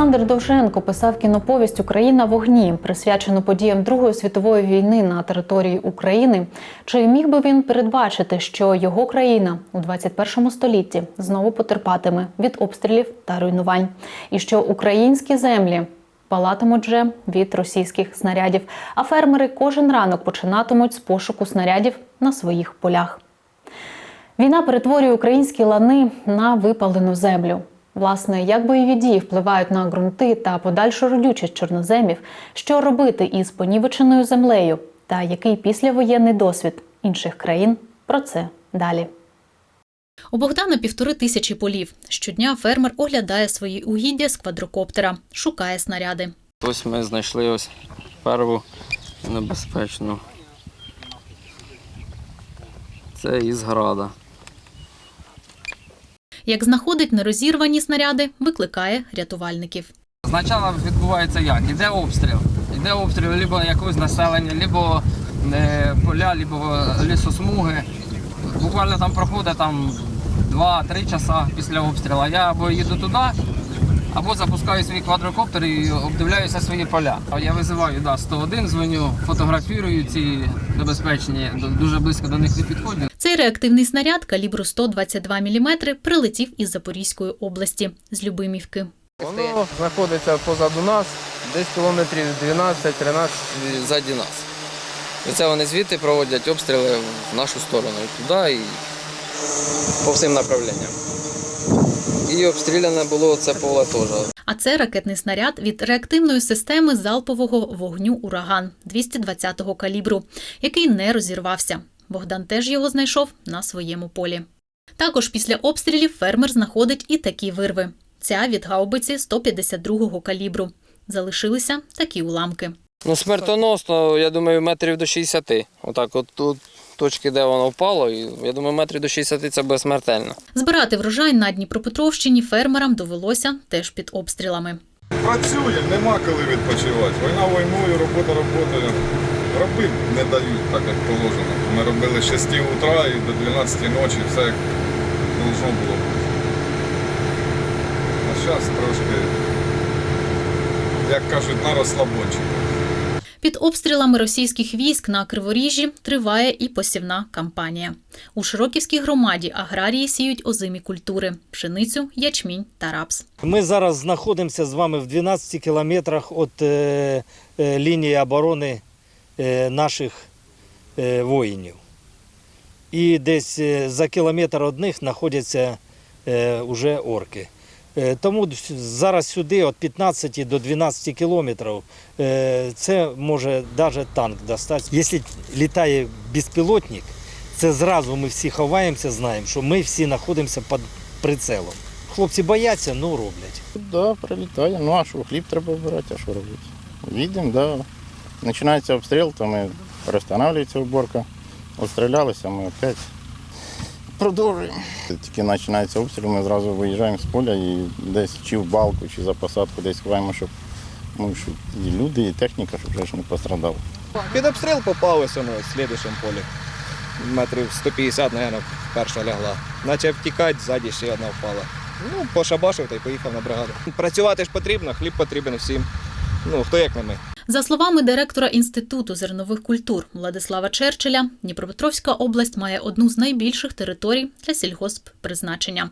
Олександр Довженко писав кіноповість Україна в огні, присвячену подіям Другої світової війни на території України. Чи міг би він передбачити, що його країна у 21 столітті знову потерпатиме від обстрілів та руйнувань, і що українські землі палатимуть вже від російських снарядів, а фермери кожен ранок починатимуть з пошуку снарядів на своїх полях? Війна перетворює українські лани на випалену землю. Власне, як бойові дії впливають на ґрунти та подальшу родючість чорноземів, що робити із понівеченою землею, та який післявоєнний досвід інших країн про це далі. У Богдана півтори тисячі полів. Щодня фермер оглядає свої угіддя з квадрокоптера, шукає снаряди. Ось ми знайшли ось перву небезпечну. Це із града. Як знаходить нерозірвані снаряди, викликає рятувальників. Спочатку відбувається як? Іде обстріл. Іде обстріл либо якогось населення, либо е, поля, либо лісосмуги. Буквально там проходить там 2-3 часа після обстрілу. Я або їду туди, або запускаю свій квадрокоптер і обдивляюся свої поля. Я визиваю да, 101, дзвоню, фотографірую ці небезпечні, дуже близько до них не підходжу. Цей реактивний снаряд калібру 122 мм прилетів із Запорізької області з Любимівки. Воно знаходиться позаду нас, десь кілометрів 12-13. ззаді нас. І це вони звідти проводять обстріли в нашу сторону, і туди, і по всім направленням. І обстріляне було це поле теж. А це ракетний снаряд від реактивної системи залпового вогню Ураган 220-го калібру, який не розірвався. Богдан теж його знайшов на своєму полі. Також після обстрілів фермер знаходить і такі вирви. Ця від гаубиці 152-го калібру. Залишилися такі уламки. Ну, смертоносно, я думаю, метрів до 60. Отак, от тут точки, де воно впало, і я думаю, метрів до 60 це буде смертельно. Збирати врожай на Дніпропетровщині фермерам довелося теж під обстрілами. Працює, нема коли відпочивати. Війна війною, робота роботою. Робити не дають так, як положено. Ми робили з 6 утра і до 12 ночі, все як должно було бути. А зараз трошки, як кажуть, на розслабончик. Під обстрілами російських військ на Криворіжжі триває і посівна кампанія. У Широківській громаді аграрії сіють озимі культури – пшеницю, ячмінь та рапс. Ми зараз знаходимося з вами в 12 кілометрах від е, е, лінії оборони наших е, воїнів. І десь е, за кілометр від них знаходяться е, уже орки. Е, Тому зараз сюди від 15 до 12 кілометрів е, це може навіть танк достати. Якщо літає безпілотник, це зразу ми всі ховаємося, знаємо, що ми всі знаходимося під прицелом. Хлопці бояться, ну роблять. Да, прилітає. Ну а що, хліб треба вбирати, а що робити? Їдемо, да. Починається обстріл, то ми перестановлюється уборка. Отстрілялися, ми опять продовжуємо. Тільки починається обстріл, ми одразу виїжджаємо з поля і десь чи в балку, чи за посадку десь ховаємо, щоб, ну, щоб і люди, і техніка, щоб вже ж не пострадали. Під обстріл попалися ми в слідчому полі. Метрів 150, мабуть, перша лягла. Почав тікати, ззаді ще одна впала. Ну, пошабашив та й поїхав на бригаду. Працювати ж потрібно, хліб потрібен всім. Ну, хто як не ми. За словами директора Інституту зернових культур Владислава Черчеля, Дніпропетровська область має одну з найбільших територій для сільгосппризначення.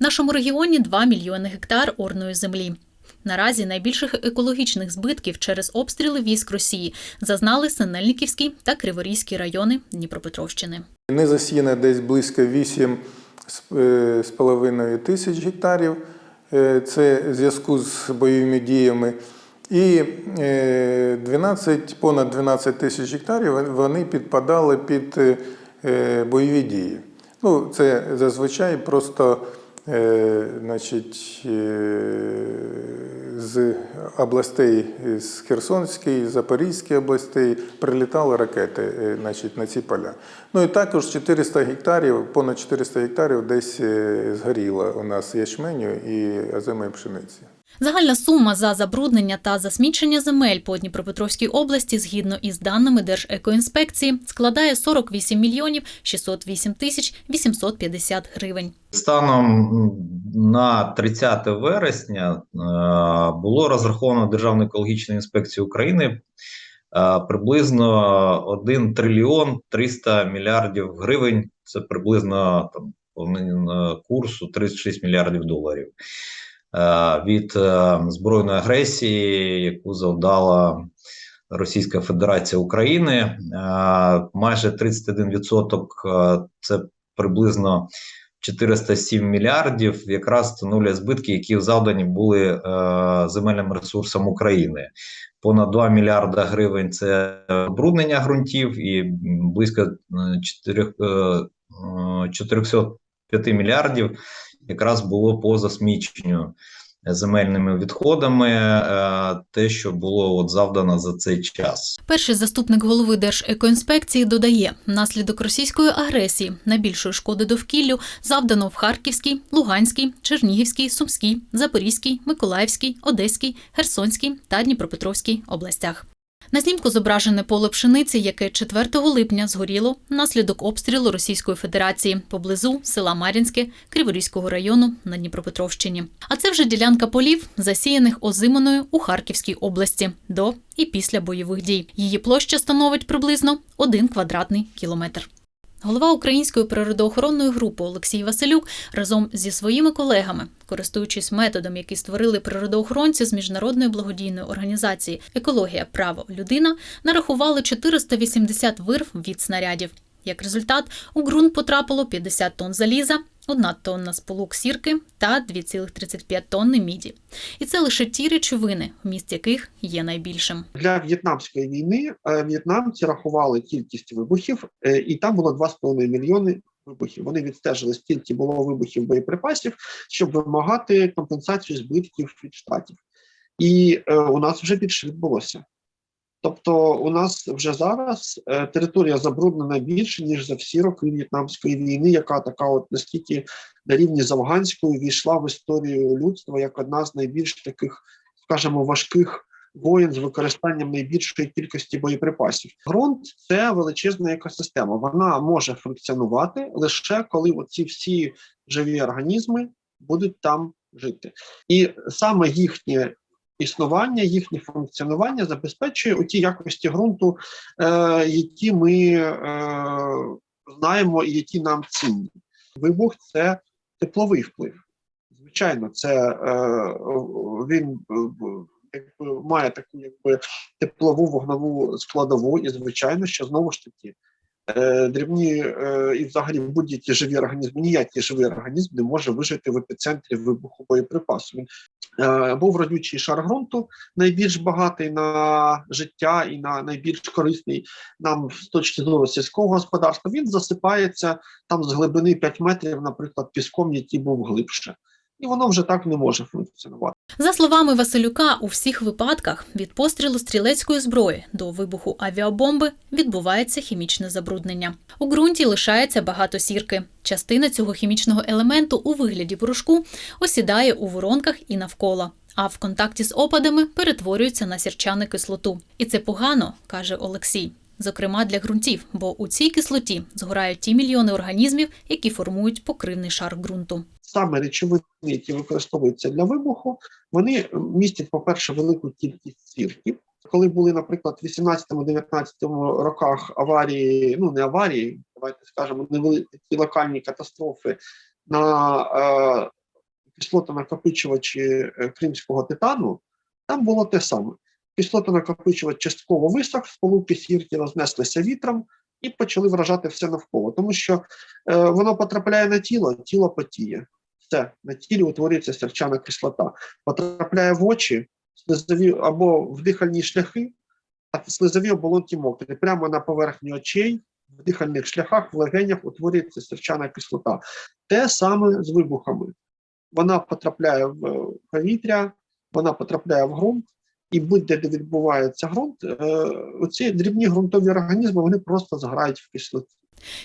В нашому регіоні 2 мільйони гектар орної землі. Наразі найбільших екологічних збитків через обстріли військ Росії зазнали Синельниківський та Криворізький райони Дніпропетровщини. Не засіяно десь близько 8 з- е, половиною тисяч гектарів. Е, Це в зв'язку з бойовими діями. І е, 12, понад 12 тисяч гектарів вони підпадали під е, е, бойові дії. Ну, це зазвичай просто е, значить, е, з областей з Херсонської, Запорізької областей прилітали ракети е, значить, на ці поля. Ну і також 400 гектарів, понад 400 гектарів десь е, згоріло у нас ячменю і озимої пшениці. Загальна сума за забруднення та засмічення земель по Дніпропетровській області, згідно із даними Держекоінспекції, складає 48 мільйонів 608 тисяч 850 гривень. Станом на 30 вересня е, було розраховано Державною екологічною інспекцією України е, приблизно 1 трильйон 300 мільярдів гривень. Це приблизно там нині курсу 36 мільярдів доларів е, від е, збройної агресії, яку завдала Російська Федерація України. Е, Майже 31% е, це приблизно 407 мільярдів якраз становлять збитки, які завдані були е, земельним ресурсам України. Понад 2 мільярда гривень це забруднення ґрунтів і близько е, 4, е, е, 405 мільярдів якраз було по засміченню земельними відходами, е, те, що було от завдано за цей час. Перший заступник голови Держекоінспекції додає, внаслідок російської агресії найбільшої шкоди довкіллю завдано в Харківській, Луганській, Чернігівській, Сумській, Запорізькій, Миколаївській, Одеській, Херсонській та Дніпропетровській областях. На знімку зображене поле пшениці, яке 4 липня згоріло внаслідок обстрілу Російської Федерації поблизу села Мар'їнське Криворізького району на Дніпропетровщині. А це вже ділянка полів, засіяних озиманою у Харківській області до і після бойових дій. Її площа становить приблизно 1 квадратний кілометр. Голова української природоохоронної групи Олексій Василюк разом зі своїми колегами, користуючись методом, який створили природоохоронці з міжнародної благодійної організації Екологія, право, людина, нарахували 480 вирв від снарядів. Як результат, у ґрунт потрапило 50 тонн заліза, 1 тонна сполук сірки та 2,35 тонни міді. І це лише ті речовини, вміст яких є найбільшим. Для в'єтнамської війни е, в'єтнамці рахували кількість вибухів, е, і там було 2,5 мільйони вибухів. Вони відстежили, скільки було вибухів боєприпасів, щоб вимагати компенсацію збитків від штатів. І е, у нас вже більше відбулося. Тобто, у нас вже зараз е, територія забруднена більше ніж за всі роки в'єтнамської війни, яка така, от наскільки на рівні з афганською війшла в історію людства як одна з найбільш таких, скажімо, важких воєн з використанням найбільшої кількості боєприпасів. Ґрунт це величезна екосистема. Вона може функціонувати лише коли оці всі живі організми будуть там жити, і саме їхнє існування, їхнє функціонування забезпечує у ті якості ґрунту, е, які ми е, знаємо і які нам цінні. Вибух це тепловий вплив. Звичайно, це е, він е, якби має таку якби теплову вогневу складову, і звичайно, що знову ж таки. Е, Дрібні е, і взагалі будь-які живі організми, ніякий живий організм не може вижити в епіцентрі вибуху боєприпасу. Він е, був родючий шар ґрунту, найбільш багатий на життя і на найбільш корисний нам з точки зору сільського господарства. Він засипається там з глибини 5 метрів, наприклад, піском, який був глибше. І воно вже так не може функціонувати. За словами Василюка, у всіх випадках від пострілу стрілецької зброї до вибуху авіабомби відбувається хімічне забруднення. У ґрунті лишається багато сірки. Частина цього хімічного елементу у вигляді порошку осідає у воронках і навколо. А в контакті з опадами перетворюється на сірчану кислоту. І це погано, каже Олексій. Зокрема для ґрунтів, бо у цій кислоті згорають ті мільйони організмів, які формують покривний шар ґрунту. Саме речовини, які використовуються для вибуху, вони містять, по-перше, велику кількість сірки. Коли були, наприклад, в 18-19 роках аварії, ну не аварії, давайте скажемо, невеликі локальні катастрофи на е, кислотонакопичувачі е, кримського титану, там було те саме. Кислотонакопичувач частково висох, сполуки сірки рознеслися вітром і почали вражати все навколо, тому що е, воно потрапляє на тіло, тіло потіє. Все, на тілі утворюється серчана кислота, потрапляє в очі, слизові або в дихальні шляхи, а слизові оболонки мокрі. Прямо на поверхні очей, в дихальних шляхах, в легенях утворюється серчана кислота. Те саме з вибухами. Вона потрапляє в е, повітря, вона потрапляє в ґрунт, і будь-де де відбувається ґрунт, е, оці дрібні ґрунтові організми вони просто зграють в кислоті.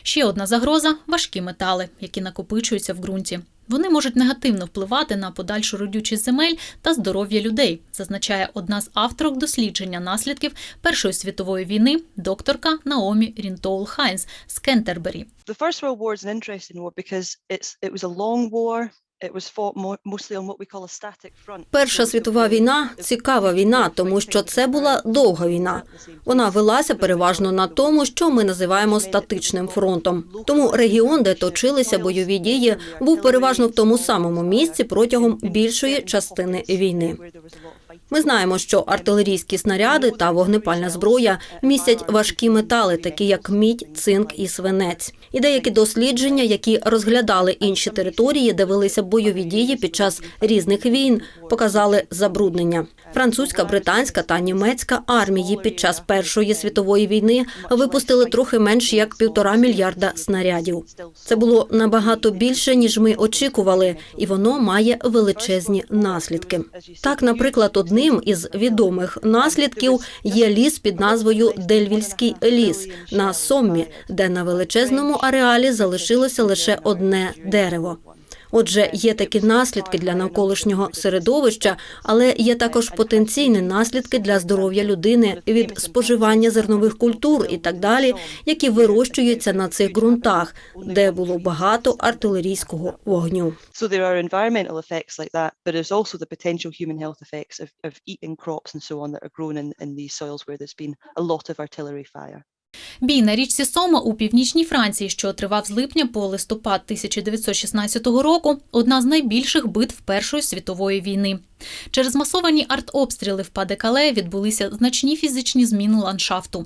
Ще одна загроза важкі метали, які накопичуються в ґрунті. Вони можуть негативно впливати на подальшу родючість земель та здоров'я людей, зазначає одна з авторок дослідження наслідків Першої світової війни, докторка Наомі Рінтоул Хайнс з Кентербері. The First World War is an interesting war because it's it was a long war. Перша світова війна цікава війна, тому що це була довга війна. Вона велася переважно на тому, що ми називаємо статичним фронтом. Тому регіон, де точилися бойові дії, був переважно в тому самому місці протягом більшої частини війни. Ми знаємо, що артилерійські снаряди та вогнепальна зброя містять важкі метали, такі як мідь, цинк і свинець. І деякі дослідження, які розглядали інші території, де велися бойові дії під час різних війн, показали забруднення. Французька, британська та німецька армії під час Першої світової війни випустили трохи менш як півтора мільярда снарядів. Це було набагато більше ніж ми очікували, і воно має величезні наслідки. Так, наприклад, одним із відомих наслідків є ліс під назвою Дельвільський ліс на Соммі, де на величезному ареалі залишилося лише одне дерево. Отже, є такі наслідки для навколишнього середовища, але є також потенційні наслідки для здоров'я людини від споживання зернових культур і так далі, які вирощуються на цих ґрунтах, де було багато артилерійського вогню. Crops and so on that are grown in, in these soils where there's been a lot of artillery fire. Бій на річці Сома у північній Франції, що тривав з липня по листопад 1916 року, одна з найбільших битв Першої світової війни. Через масовані артобстріли в Падекале відбулися значні фізичні зміни ландшафту.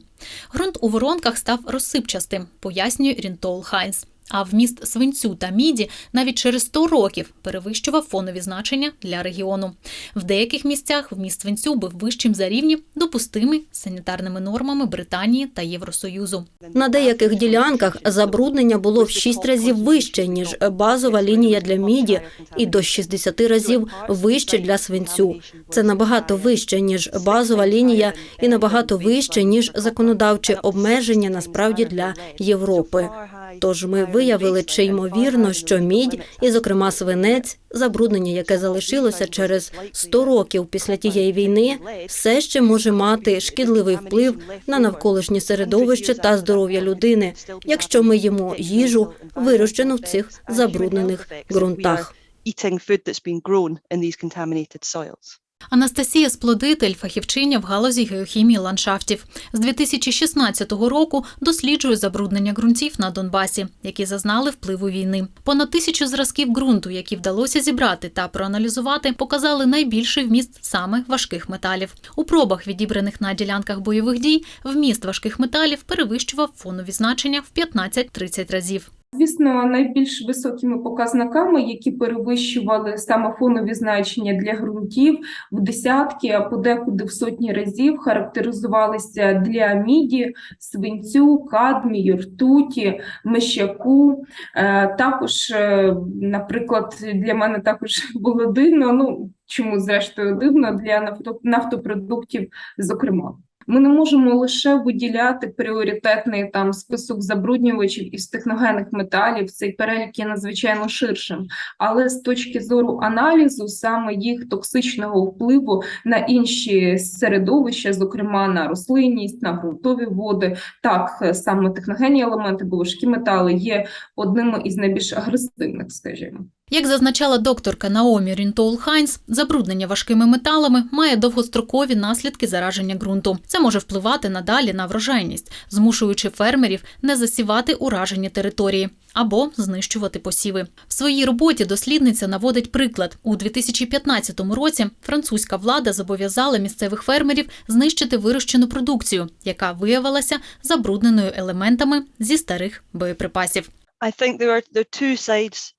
Грунт у воронках став розсипчастим, пояснює Рінтол Хайнс. А вміст свинцю та міді навіть через 100 років перевищував фонові значення для регіону. В деяких місцях вміст свинцю був вищим за рівні, допустимий санітарними нормами Британії та Євросоюзу. На деяких ділянках забруднення було в 6 разів вище, ніж базова лінія для міді, і до 60 разів вище для свинцю. Це набагато вище, ніж базова лінія, і набагато вище, ніж законодавчі обмеження насправді для Європи. Тож ми виявили, чи ймовірно, що мідь, і, зокрема, свинець, забруднення, яке залишилося через 100 років після тієї війни, все ще може мати шкідливий вплив на навколишнє середовище та здоров'я людини, якщо ми їмо їжу, вирощену в цих забруднених ґрунтах. Eating food that's been grown in these contaminated soils. Анастасія Сплодитель, фахівчиня в галузі геохімії ландшафтів. З 2016 року досліджує забруднення ґрунтів на Донбасі, які зазнали впливу війни. Понад тисячу зразків ґрунту, які вдалося зібрати та проаналізувати, показали найбільший вміст саме важких металів. У пробах, відібраних на ділянках бойових дій, вміст важких металів перевищував фонові значення в 15-30 разів. Звісно, найбільш високими показниками, які перевищували саме фонові значення для ґрунтів в десятки, а подекуди в сотні разів, характеризувалися для міді, свинцю, кадмію, ртуті, мещаку. Е, Також, е, наприклад, для мене також було дивно. Ну чому зрештою дивно для нафто- нафтопродуктів, зокрема. Ми не можемо лише виділяти пріоритетний там список забруднювачів із техногенних металів. Цей перелік є надзвичайно ширшим. Але з точки зору аналізу саме їх токсичного впливу на інші середовища, зокрема на рослинність, на ґрунтові води, так саме техногенні елементи, бо важкі метали є одними із найбільш агресивних, скажімо. Як зазначала докторка Наомі Рінтоул Хайнс, забруднення важкими металами має довгострокові наслідки зараження ґрунту. Це може впливати надалі на врожайність, змушуючи фермерів не засівати уражені території або знищувати посіви. В своїй роботі дослідниця наводить приклад. У 2015 році французька влада зобов'язала місцевих фермерів знищити вирощену продукцію, яка виявилася забрудненою елементами зі старих боєприпасів. I think there are there two sides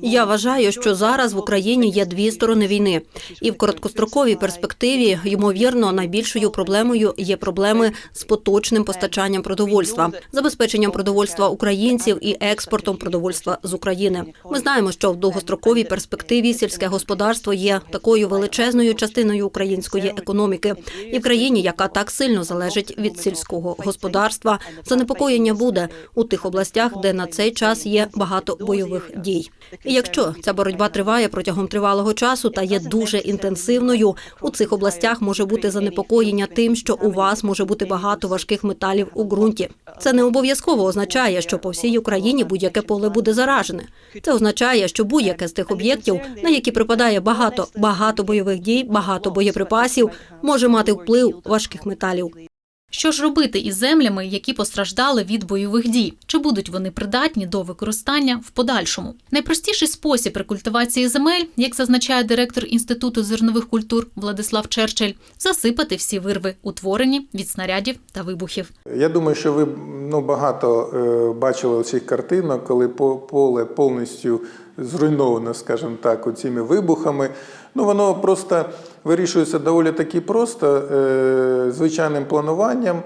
Я вважаю, що зараз в Україні є дві сторони війни, і в короткостроковій перспективі, ймовірно, найбільшою проблемою є проблеми з поточним постачанням продовольства, забезпеченням продовольства українців і експортом продовольства з України. Ми знаємо, що в довгостроковій перспективі сільське господарство є такою величезною частиною української економіки, і в країні, яка так сильно залежить від сільського господарства, занепокоєння буде у тих областях, де на цей час є багато бойових дій. І якщо ця боротьба триває протягом тривалого часу та є дуже інтенсивною, у цих областях може бути занепокоєння тим, що у вас може бути багато важких металів у ґрунті. Це не обов'язково означає, що по всій Україні будь-яке поле буде заражене. Це означає, що будь-яке з тих об'єктів, на які припадає багато багато бойових дій, багато боєприпасів, може мати вплив важких металів. Що ж робити із землями, які постраждали від бойових дій? Чи будуть вони придатні до використання в подальшому? Найпростіший спосіб рекультивації земель, як зазначає директор інституту зернових культур Владислав Черчель, засипати всі вирви, утворені від снарядів та вибухів. Я думаю, що ви ну, багато е, бачили цих картинок, коли по- поле повністю зруйновано, скажімо так, оціми вибухами. Ну, воно просто вирішується доволі таки просто, е, звичайним плануванням.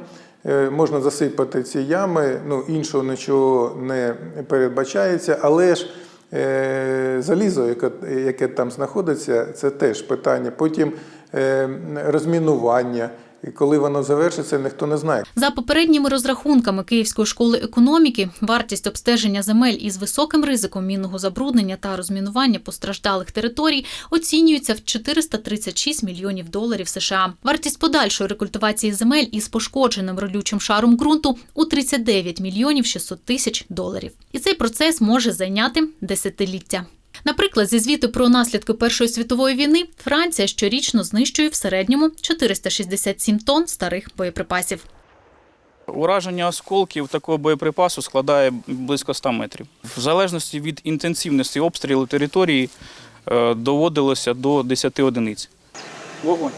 Е, Можна засипати ці ями, ну іншого нічого не передбачається, але ж е, залізо, яке, яке там знаходиться, це теж питання. Потім розмінування. І коли воно завершиться, ніхто не знає. За попередніми розрахунками Київської школи економіки, вартість обстеження земель із високим ризиком мінного забруднення та розмінування постраждалих територій оцінюється в 436 мільйонів доларів США. Вартість подальшої рекультивації земель із пошкодженим родючим шаром ґрунту у 39 мільйонів 600 тисяч доларів. І цей процес може зайняти десятиліття. Наприклад, зі звіту про наслідки Першої світової війни Франція щорічно знищує в середньому 467 тонн старих боєприпасів. Ураження осколків такого боєприпасу складає близько 100 метрів. В залежності від інтенсивності обстрілу території е, доводилося до 10 одиниць. Вогонь.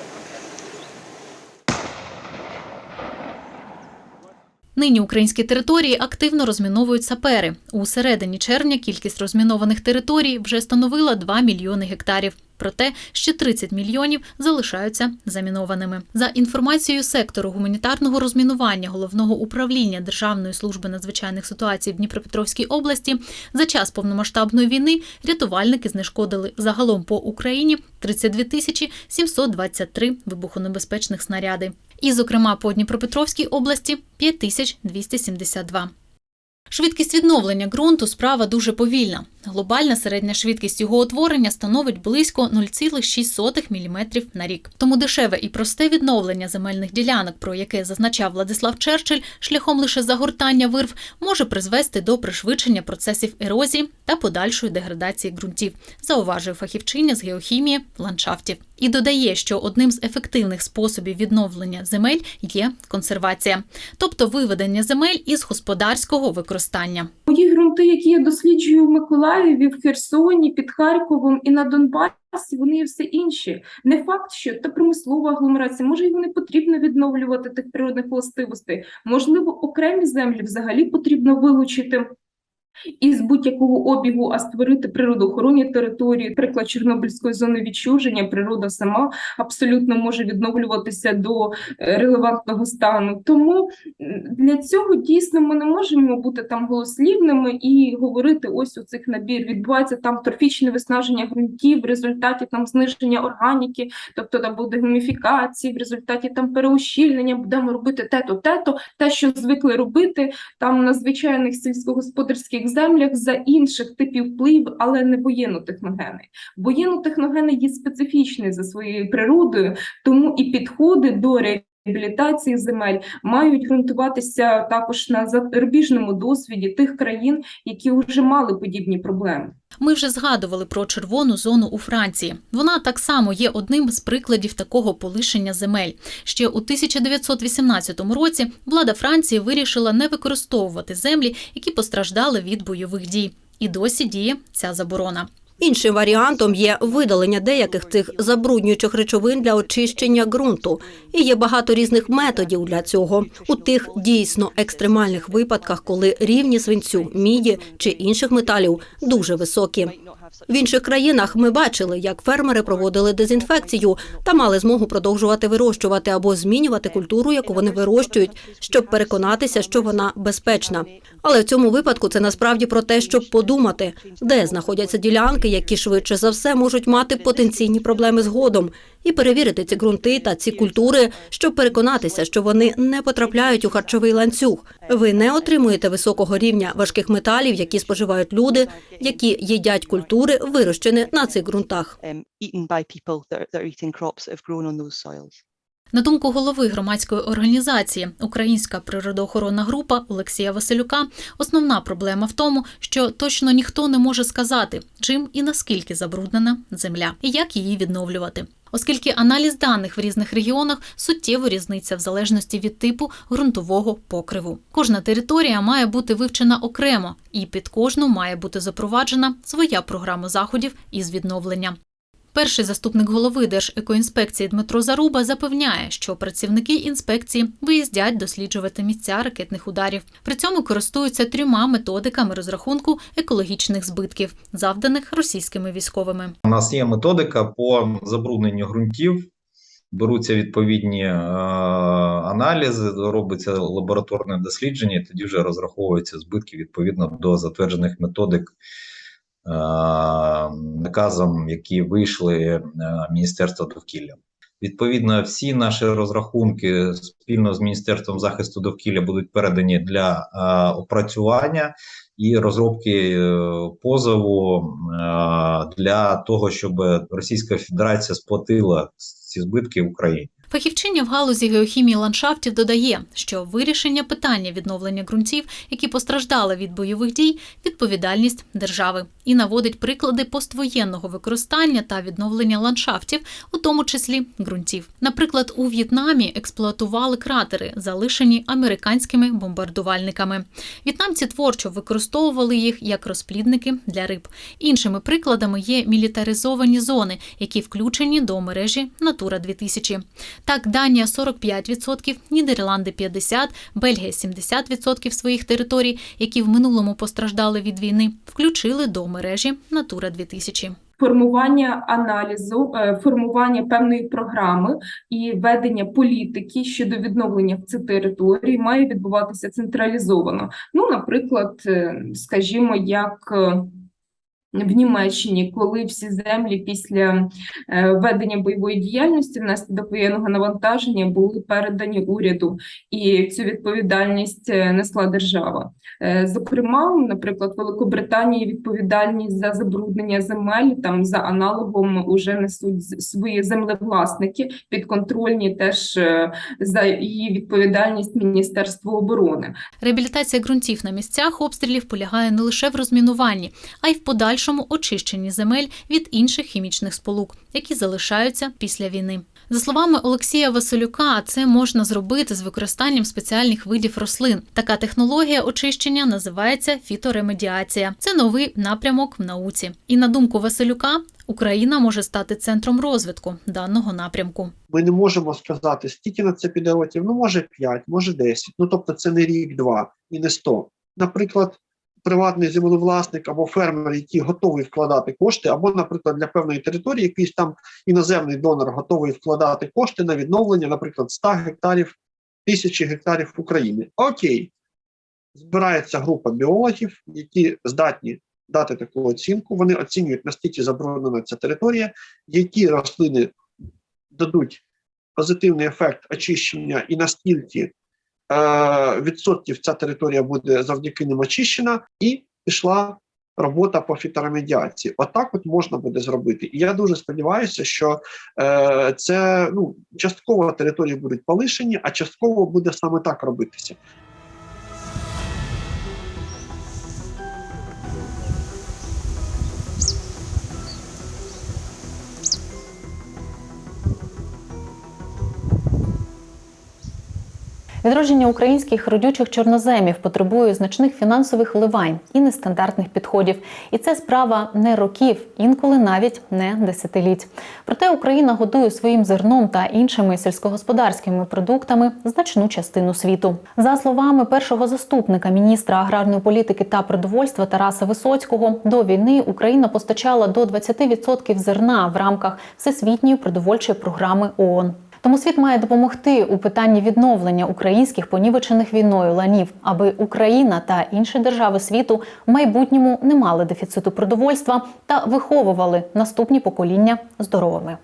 Нині українські території активно розміновують сапери. У середині червня кількість розмінованих територій вже становила 2 мільйони гектарів. Проте ще 30 мільйонів залишаються замінованими. За інформацією сектору гуманітарного розмінування головного управління Державної служби надзвичайних ситуацій в Дніпропетровській області, за час повномасштабної війни рятувальники знешкодили загалом по Україні 32 тисячі 723 вибухонебезпечних снаряди. І, зокрема, по Дніпропетровській області 5272. Швидкість відновлення ґрунту справа дуже повільна. Глобальна середня швидкість його утворення становить близько 0,6 мм на рік. Тому дешеве і просте відновлення земельних ділянок, про яке зазначав Владислав Черчилль, шляхом лише загортання вирв, може призвести до пришвидшення процесів ерозії та подальшої деградації ґрунтів, зауважує фахівчиня з геохімії ландшафтів. І додає, що одним з ефективних способів відновлення земель є консервація, тобто виведення земель із господарського використання. Мої ґрунти, які я досліджую в Миколаєві, в Херсоні, під Харковом і на Донбасі, вони все інші. Не факт, що та промислова агломерація, може, і не потрібно відновлювати тих природних властивостей. Можливо, окремі землі взагалі потрібно вилучити. Із будь-якого обігу, а створити природоохоронні території, приклад Чорнобильської зони відчуження, природа сама абсолютно може відновлюватися до е, релевантного стану. Тому для цього дійсно ми не можемо бути там голослівними і говорити: ось у цих набір відбувається там трофічне виснаження ґрунтів, в результаті там зниження органіки, тобто там буде гуміфікації, в результаті там переущільнення, будемо робити те-то, те-то, те, що звикли робити там на звичайних сільськогосподарських землях за інших типів вплив, але не воєнно-техногенний. Воєнно-техногенний є специфічний за своєю природою, тому і підходи до реабілітації земель мають ґрунтуватися також на зарубіжному досвіді тих країн, які вже мали подібні проблеми. Ми вже згадували про червону зону у Франції. Вона так само є одним з прикладів такого полишення земель. Ще у 1918 році влада Франції вирішила не використовувати землі, які постраждали від бойових дій. І досі діє ця заборона. Іншим варіантом є видалення деяких цих забруднюючих речовин для очищення ґрунту. І є багато різних методів для цього. У тих дійсно екстремальних випадках, коли рівні свинцю, міді чи інших металів дуже високі. В інших країнах ми бачили, як фермери проводили дезінфекцію та мали змогу продовжувати вирощувати або змінювати культуру, яку вони вирощують, щоб переконатися, що вона безпечна. Але в цьому випадку це насправді про те, щоб подумати, де знаходяться ділянки, які швидше за все можуть мати потенційні проблеми згодом, і перевірити ці ґрунти та ці культури, щоб переконатися, що вони не потрапляють у харчовий ланцюг. Ви не отримуєте високого рівня важких металів, які споживають люди, які їдять культури, вирощені на цих ґрунтах. На думку голови громадської організації Українська природоохоронна група Олексія Василюка, основна проблема в тому, що точно ніхто не може сказати, чим і наскільки забруднена земля, і як її відновлювати. Оскільки аналіз даних в різних регіонах суттєво різниця в залежності від типу ґрунтового покриву. Кожна територія має бути вивчена окремо, і під кожну має бути запроваджена своя програма заходів із відновлення. Перший заступник голови Держекоінспекції Дмитро Заруба запевняє, що працівники інспекції виїздять досліджувати місця ракетних ударів. При цьому користуються трьома методиками розрахунку екологічних збитків, завданих російськими військовими. У нас є методика по забрудненню ґрунтів. Беруться відповідні е, аналізи, робиться лабораторне дослідження, і тоді вже розраховуються збитки відповідно до затверджених методик е, наказом, які вийшли е, Міністерства довкілля. Відповідно, всі наші розрахунки спільно з Міністерством захисту довкілля будуть передані для е, опрацювання і розробки позову для того, щоб Російська Федерація сплатила ці збитки в Україні. Фахівчиня в галузі геохімії ландшафтів додає, що вирішення питання відновлення ґрунтів, які постраждали від бойових дій, відповідальність держави, і наводить приклади поствоєнного використання та відновлення ландшафтів, у тому числі ґрунтів. Наприклад, у В'єтнамі експлуатували кратери, залишені американськими бомбардувальниками. В'єтнамці творчо використовували їх як розплідники для риб. Іншими прикладами є мілітаризовані зони, які включені до мережі Натура 2000 Так, Данія 45%, Нідерланди 50%, Бельгія 70% своїх територій, які в минулому постраждали від війни, включили до мережі Натура 2000 формування аналізу, е, формування певної програми і ведення політики щодо відновлення в цих територій має відбуватися централізовано. Ну, наприклад, е, скажімо, як е, в Німеччині, коли всі землі після е, ведення бойової діяльності внаслідок воєнного навантаження були передані уряду, і цю відповідальність е, несла держава. Е, Зокрема, наприклад, Великобританії відповідальність за забруднення земель там за аналогом уже несуть свої землевласники, підконтрольні теж за її відповідальність Міністерство оборони. Реабілітація ґрунтів на місцях обстрілів полягає не лише в розмінуванні, а й в подальшому очищенні земель від інших хімічних сполук, які залишаються після війни. За словами Олексія Василюка, це можна зробити з використанням спеціальних видів рослин. Така технологія очищення називається фіторемедіація. Це новий напрямок в науці. І на думку Василюка, Україна може стати центром розвитку даного напрямку. Ми не можемо сказати, скільки на це піде років, ну може 5, може 10. Ну тобто це не рік, два і не 100. Наприклад, приватний землевласник або фермер, який готовий вкладати кошти, або, наприклад, для певної території якийсь там іноземний донор готовий вкладати кошти на відновлення, наприклад, 100 гектарів, тисячі гектарів України. Окей, збирається група біологів, які здатні дати таку оцінку. Вони оцінюють, наскільки забруднена ця територія, які рослини дадуть позитивний ефект очищення і наскільки відсотків ця територія буде завдяки ним очищена, і пішла робота по фіторемедіації. Отак от можна буде зробити. І я дуже сподіваюся, що е, це ну, частково території будуть полишені, а частково буде саме так робитися. Відродження українських родючих чорноземів потребує значних фінансових вливань і нестандартних підходів. І це справа не років, інколи навіть не десятиліть. Проте Україна годує своїм зерном та іншими сільськогосподарськими продуктами значну частину світу. За словами першого заступника міністра аграрної політики та продовольства Тараса Висоцького, до війни Україна постачала до 20% зерна в рамках всесвітньої продовольчої програми ООН. Тому світ має допомогти у питанні відновлення українських понівечених війною ланів, аби Україна та інші держави світу в майбутньому не мали дефіциту продовольства та виховували наступні покоління здоровими.